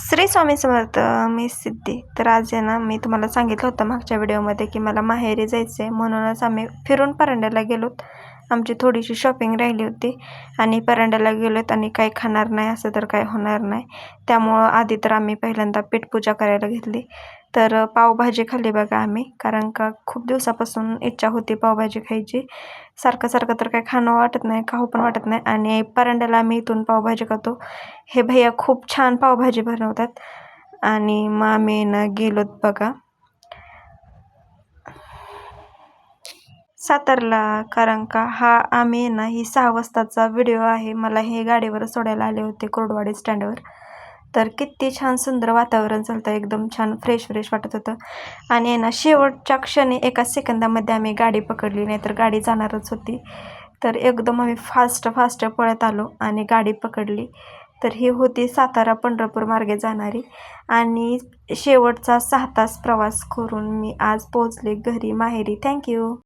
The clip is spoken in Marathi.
श्री स्वामी समर्थ मी सिद्धी. तर आज आहे ना मी तुम्हाला सांगितलं होतं मागच्या व्हिडिओमध्ये की मला माहेरी जायचं आहे म्हणूनच आम्ही फिरून परांड्याला गेलोत. आमची थोडीशी शॉपिंग राहिली होती. आणि परांड्याला गेलोत आणि काही खाणार नाही असं तर काही होणार नाही. त्यामुळं आधी तर आम्ही पहिल्यांदा पेटपूजा करायला घेतली. तर पावभाजी खाल्ली बघा आम्ही कारण का खूप दिवसापासून इच्छा होती पावभाजी खायची. सारखं सारखं तर काही खाणं वाटत नाही खाऊ पण वाटत नाही. आणि परांड्याला आम्ही इथून पावभाजी खातो. हे भैया खूप छान पावभाजी बनवतात. आणि मग आम्ही ना गेलोत बघा. सातारला कारण का हा आम्ही ना ही सहा वाजताचा व्हिडिओ आहे. मला हे गाडीवर सोडायला आले होते कोरडवाडी स्टँडवर तर किती छान सुंदर वातावरण चालतं एकदम छान फ्रेश फ्रेश वाटत होतं. आणि आहे ना शेवटच्या क्षणी एका सेकंदामध्ये आम्ही गाडी पकडली नाही तर गाडी जाणारच होती. तर एकदम आम्ही फास्ट फास्ट पळत आलो आणि गाडी पकडली. तर ही होती सातारा पंढरपूर मार्गे जाणारी. आणि शेवटचा सहा तास प्रवास करून मी आज पोचले घरी. माहेरी. थँक्यू